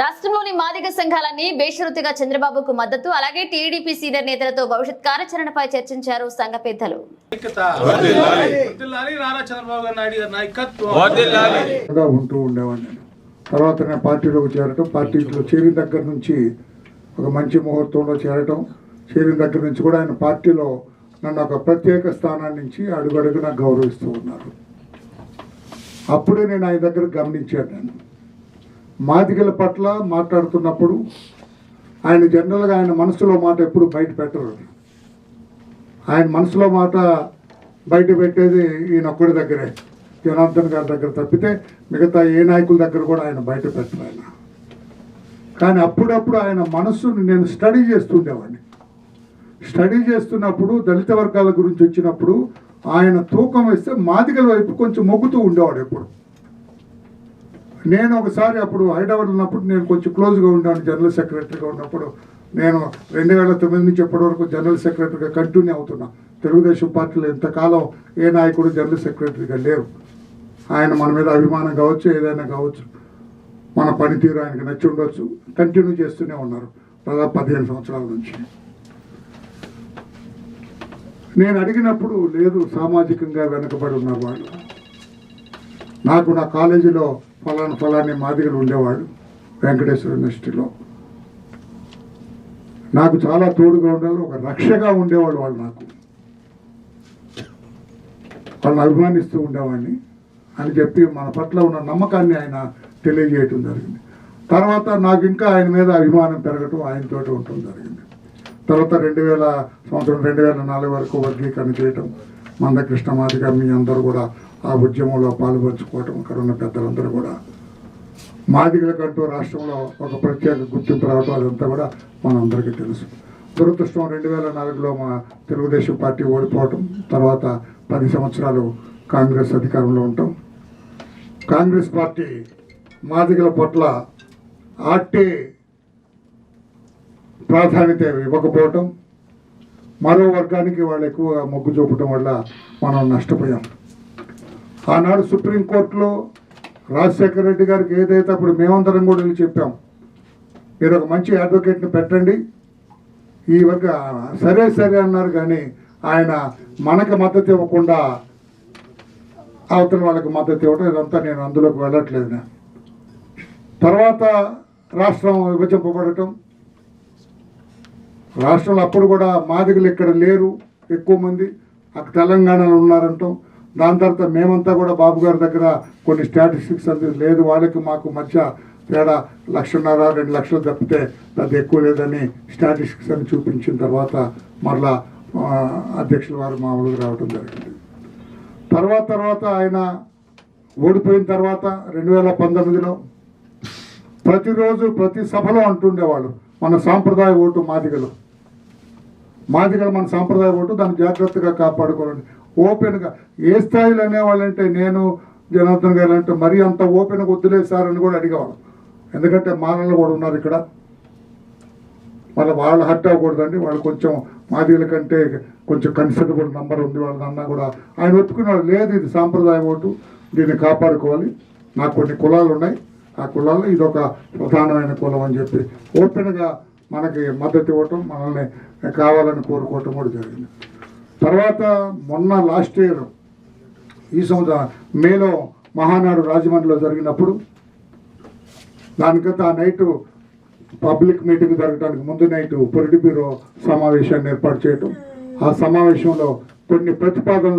రాష్ట్రంలోని మాదిగ సంఘాలన్నీ బేషరతుగా చంద్రబాబుకు మద్దతు అలాగే టీడీపీ సీనియర్ నేతలతో భవిష్యత్ కార్యాచరణపై చర్చించారు సంఘ పెద్దలు. ఉంటూ ఉండేవాడిని తర్వాత నేను పార్టీలోకి చేరటం పార్టీలో చేరిన దగ్గర నుంచి ఒక మంచి ముహూర్తంలో చేరటం చేరిన దగ్గర నుంచి కూడా ఆయన పార్టీలో నన్ను ఒక ప్రత్యేక స్థానాన్ని నుంచి అడుగడుగునా గౌరవిస్తూ ఉన్నారు. అప్పుడే నేను ఆయన దగ్గర గమనించాను నేను. మాదిగల పట్ల మాట్లాడుతున్నప్పుడు ఆయన జనరల్గా ఆయన మనసులో మాట ఎప్పుడు బయట పెట్టరు. ఆయన మనసులో మాట బయట పెట్టేది ఈయన ఒక్కడి దగ్గరే. జనార్దన్ గారి దగ్గర తప్పితే మిగతా ఏ నాయకుల దగ్గర కూడా ఆయన బయట పెట్టరు ఆయన. కానీ అప్పుడప్పుడు ఆయన మనస్సును నేను స్టడీ చేస్తుండేవాడిని. స్టడీ చేస్తున్నప్పుడు దళిత వర్గాల గురించి వచ్చినప్పుడు ఆయన తూకం వేస్తే మాదిగల వైపు కొంచెం మొగ్గుతూ ఉండేవాడు ఎప్పుడు. నేను ఒకసారి అప్పుడు హైదరాబాద్ ఉన్నప్పుడు నేను కొంచెం క్లోజ్గా ఉన్నాను జనరల్ సెక్రటరీగా ఉన్నప్పుడు. నేను రెండు వేల తొమ్మిది నుంచి ఎప్పటి వరకు జనరల్ సెక్రటరీగా కంటిన్యూ అవుతున్నా. తెలుగుదేశం పార్టీలో ఇంతకాలం ఏ నాయకుడు జనరల్ సెక్రటరీగా లేరు. ఆయన మన మీద అభిమానం కావచ్చు ఏదైనా కావచ్చు. మన పనితీరు ఆయనకి నచ్చి ఉండొచ్చు. కంటిన్యూ చేస్తూనే ఉన్నారు. దాదాపు పదిహేను సంవత్సరాల నుంచి. నేను అడిగినప్పుడు లేదు సామాజికంగా వెనుకబడి ఉన్నారు వాళ్ళు. నాకు నా కాలేజీలో ఫలానా ఫలాని మాదిగలు ఉండేవాడు వెంకటేశ్వర యూనివర్సిటీలో. నాకు చాలా తోడుగా ఉండేవారు ఒక రక్షగా ఉండేవాడు వాళ్ళు నాకు. వాళ్ళని అభిమానిస్తూ ఉండేవాడిని. అని చెప్పి మన పట్ల ఉన్న నమ్మకాన్ని ఆయన తెలియజేయటం జరిగింది. తర్వాత నాకు ఇంకా ఆయన మీద అభిమానం పెరగటం ఆయనతో ఉండటం జరిగింది. తర్వాత రెండు వేల సంవత్సరం రెండు వేల నాలుగు వరకు వర్గీకరణ చేయటం మందకృష్ణ మాదిగా మీ అందరూ కూడా ఆ ఉద్యమంలో పాల్పంచుకోవటం ఇక్కడ ఉన్న పెద్దలందరూ కూడా. మాదిగలకంటూ రాష్ట్రంలో ఒక ప్రత్యేక గుర్తింపు రావటం అదంతా కూడా మనందరికీ తెలుసు. దురదృష్టం రెండు వేల నాలుగులో మా తెలుగుదేశం పార్టీ ఓడిపోవటం తర్వాత పది సంవత్సరాలు కాంగ్రెస్ అధికారంలో ఉంటాం కాంగ్రెస్ పార్టీ మాదిగల పట్ల ఆర్టీ ప్రాధాన్యత ఇవ్వకపోవటం మరో వర్గానికి వాళ్ళు ఎక్కువ మొగ్గు చూపటం వల్ల మనం నష్టపోయాం. ఆనాడు సుప్రీంకోర్టులో రాజశేఖర రెడ్డి గారికి ఏదైతే అప్పుడు మేమందరం కూడా వెళ్ళి చెప్పాం మీరు ఒక మంచి అడ్వకేట్ని పెట్టండి. ఈ వర్గ సరే సరే అన్నారు కానీ ఆయన మనకు మద్దతు ఇవ్వకుండా అవతల వాళ్ళకి మద్దతు ఇవ్వడం ఇదంతా నేను అందులోకి వెళ్ళట్లేదు తర్వాత రాష్ట్రం విభజింపబడటం. రాష్ట్రంలో అప్పుడు కూడా మాదిగలు ఇక్కడ లేరు ఎక్కువ మంది. అక్కడ తెలంగాణలో ఉన్నారంటాం. దాని తర్వాత మేమంతా కూడా బాబు గారి దగ్గర కొన్ని స్టాటిస్టిక్స్ అది లేదు వాళ్ళకి మాకు మధ్య తేడా లక్షన్నర రెండు లక్షలు తప్పితే అది ఎక్కువ లేదని స్టాటిస్టిక్స్ అని చూపించిన తర్వాత మరలా అధ్యక్షుల వారు మామూలుగా రావడం జరిగింది. తర్వాత తర్వాత ఆయన ఓడిపోయిన తర్వాత రెండు వేల పంతొమ్మిదిలో ప్రతిరోజు ప్రతి సభలో అంటుండేవాళ్ళు మన సాంప్రదాయ ఓటు మాదిగలు. మాదిగలు మన సాంప్రదాయ ఓటు దాన్ని జాగ్రత్తగా కాపాడుకోవాలండి ఓపెన్గా ఏ స్థాయిలో అనేవాళ్ళంటే నేను జనార్దన్ గారు అంటే మరీ అంత ఓపెన్గా వద్దులేదు సార్ అని కూడా అడిగేవాళ్ళం. ఎందుకంటే మానవులు కూడా ఉన్నారు ఇక్కడ. మళ్ళీ వాళ్ళు హర్ట్ అవ్వకూడదండి. వాళ్ళు కొంచెం మాదిల కంటే కొంచెం కన్సిడరబుల్ నంబర్ ఉంది వాళ్ళదన్నా కూడా ఆయన ఒప్పుకున్నాడు లేదు ఇది సాంప్రదాయం ఓటు. దీన్ని కాపాడుకోవాలి. నాకు కొన్ని కులాలు ఉన్నాయి. ఆ కులాల్లో ఇది ఒక ప్రధానమైన కులం అని చెప్పి ఓపెన్గా మనకి మద్దతు ఇవ్వటం మనల్ని కావాలని కోరుకోవటం కూడా జరిగింది. తర్వాత మొన్న లాస్ట్ ఇయర్ ఈ సంవత్సరం మేలో మహానాడు రాజమండ్రిలో జరిగినప్పుడు దానికంతా ఆ నైట్ పబ్లిక్ మీటింగ్ జరగడానికి ముందు నైట్ పొలిటి బ్యూరో సమావేశాన్ని ఏర్పాటు చేయటం. ఆ సమావేశంలో కొన్ని ప్రతిపాదనలు